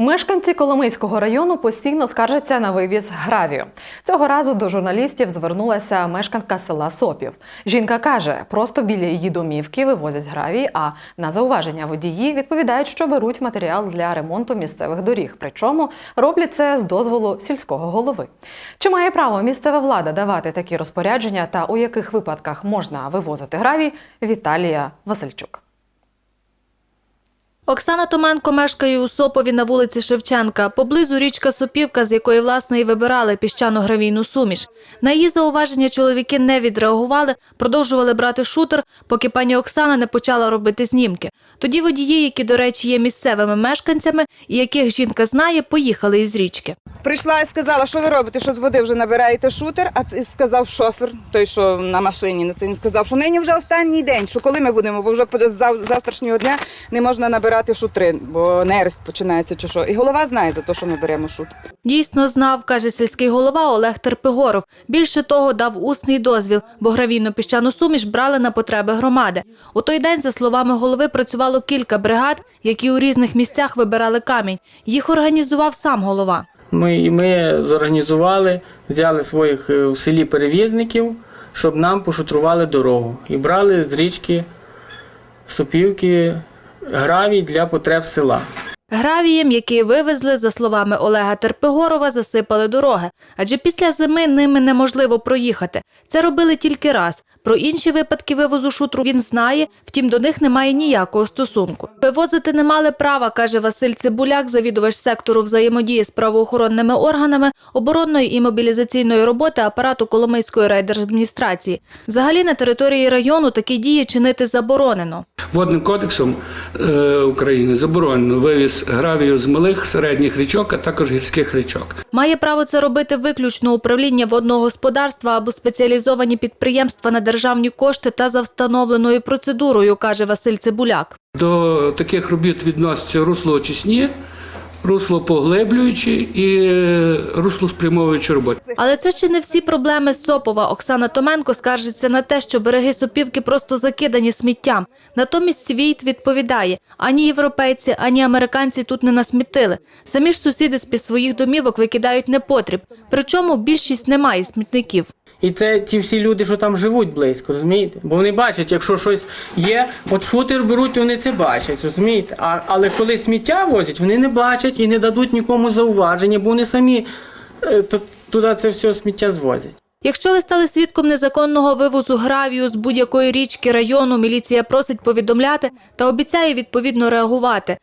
Мешканці Коломийського району постійно скаржаться на вивіз гравію. Цього разу до журналістів звернулася мешканка села Сопів. Жінка каже, просто біля її домівки вивозять гравій, а на зауваження водії відповідають, що беруть матеріал для ремонту місцевих доріг. Причому роблять це з дозволу сільського голови. Чи має право місцева влада давати такі розпорядження та у яких випадках можна вивозити гравій? Віталія Васильчук. Оксана Томенко мешкає у Сопові на вулиці Шевченка, поблизу річка Сопівка, з якої власне і вибирали піщано-гравійну суміш. На її зауваження чоловіки не відреагували, продовжували брати шутер, поки пані Оксана не почала робити знімки. Тоді водії, які, до речі, є місцевими мешканцями і яких жінка знає, поїхали із річки. Прийшла і сказала, що ви робите, що з води вже набираєте шутер, а це сказав шофер, той, що на машині на це він сказав, що нині вже останній день, що коли ми будемо, бо вже з завтрашнього дня не можна набирати шутри, бо нерест починається чи що. І голова знає за те, що ми беремо шутер. Дійсно знав, каже сільський голова Олег Терпигоров. Більше того, дав усний дозвіл, бо гравійну піщану суміш брали на потреби громади. У той день, за словами голови, працювало кілька бригад, які у різних місцях вибирали камінь. Їх організував сам голова. Ми, ми зорганізували, взяли своїх е, в селі перевізників, щоб нам пошутрували дорогу. І брали з річки сопівки гравій для потреб села. Гравієм, який вивезли, за словами Олега Терпигорова, засипали дороги, адже після зими ними неможливо проїхати. Це робили тільки раз. Про інші випадки вивозу шутру він знає, втім до них немає ніякого стосунку. Вивозити не мали права, каже Василь Цибуляк, завідувач сектору взаємодії з правоохоронними органами, оборонної і мобілізаційної роботи апарату Коломийської райдержадміністрації. Взагалі на території району такі дії чинити заборонено. Водним кодексом е, України заборонено вивіз гравію з малих середніх річок, а також гірських річок. Має право це робити виключно управління водного господарства або спеціалізовані підприємства на державні кошти та за встановленою процедурою, каже Василь Цибуляк. До таких робіт відносяться руслоочисні, руслопоглиблюючі і е, руслоспрямовуючі роботи. Але це ще не всі проблеми Сопова. Оксана Томенко скаржиться на те, що береги Сопівки просто закидані сміттям. Натомість Війт відповідає: ані європейці, ані американці тут не насмітили. Самі ж сусіди з-під своїх домівок викидають непотріб. Причому більшість не має смітників. І це ті всі люди, що там живуть близько, розумієте? Бо вони бачать, якщо щось є, от шутер беруть, вони це бачать, розумієте? А, але коли сміття возять, вони не бачать і не дадуть нікому зауваження, бо вони самі е, туди це все сміття звозять. Якщо ви стали свідком незаконного вивозу гравію з будь-якої річки району, міліція просить повідомляти та обіцяє відповідно реагувати.